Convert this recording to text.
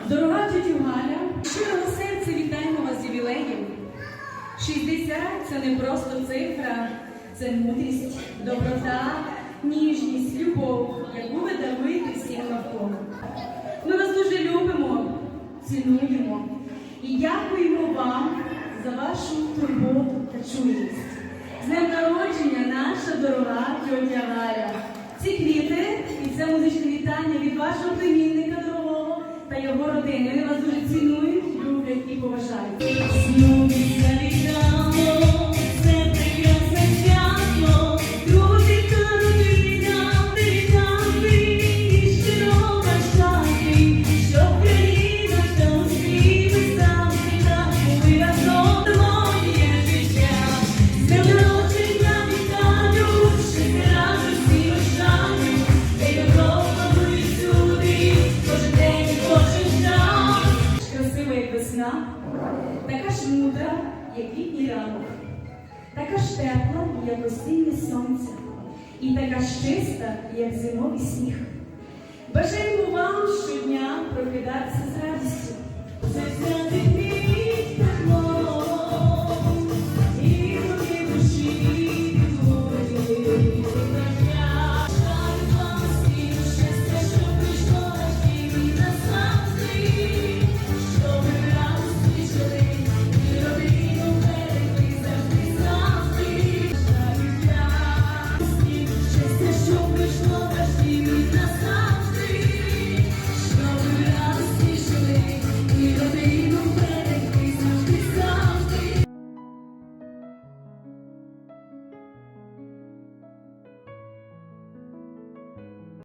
Дорога тетю Галя, щирого серця вітаємо вас з ювілеєм. 60 – це не просто цифра, це мудрість, доброта, ніжність, любов, яку ви даруєте всім навколо. Ми вас дуже любимо, цінуємо і дякуємо вам за вашу турботу та чуйність. З днем народження наша дорога тьотя Галя. Ці квіти і це музичне вітання від вашого племінника та його родини. Вони вас дуже цінують, люблять і поважають. Така ж мудра, як літній ранок, така ж тепла, як осіннє сонце, і така ж чиста, як зимовий сніг. Бажаємо вам щодня прокидатися з радістю.